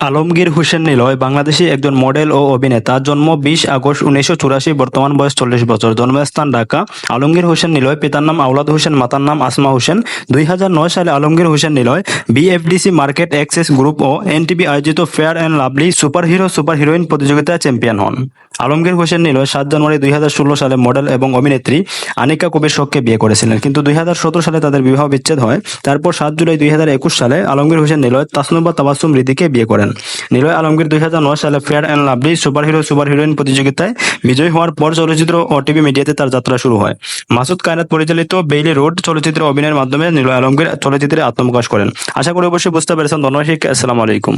আলমগীর হোসেন নিলয় বাংলাদেশী একজন মডেল ও অভিনেতা। জন্ম বিশ আগস্ট উনিশশো চুরাশি, বর্তমান বয়স চল্লিশ বছর। জন্মস্থান ঢাকা। আলমগীর হোসেন নিলয়, পিতার নাম আওলাদ হোসেন, মাতার নাম আসমা হোসেন। দুই হাজার নয় সালে Alamgir Hossain Niloy BFDC market access group ও এনটিভি আয়োজিত fair and lovely super hero, super heroine প্রতিযোগিতায় চ্যাম্পিয়ন হন। আলমগীর হোসেন নিলয় সাত জানুয়ারি দুই হাজার ষোলো সালে মডেল এবং অভিনেত্রী আনিকা কবির শখকে বিয়ে করেছিলেন। কিন্তু দুই হাজার সতেরো সালে তাদের বিবাহ বিচ্ছেদ হয়। তারপর সাত জুলাই দুই হাজার একুশ সালে আলমগীর হোসেন নিলয় তাসনুবা তাবাসুম রীতিকে বিয়ে করেন নিলয় আলমগীর দুই হাজার নয় সালে fair and lovely super hero super heroine প্রতিযোগিতায় বিজয়ী হওয়ার পর চলচ্চিত্র ও টিভি মিডিয়াতে তার যাত্রা শুরু হয়। মাসুদ কায়নাত পরিচালিত বেইলি রোড চলচ্চিত্রে অভিনয়ের মাধ্যমে নিলয় আলমগীর চলচ্চিত্রে আত্মপ্রকাশ করেন। আশা করি অবশ্যই বুঝতে পেরেছেন। ধন্যবাদ আসসালামু আলাইকুম।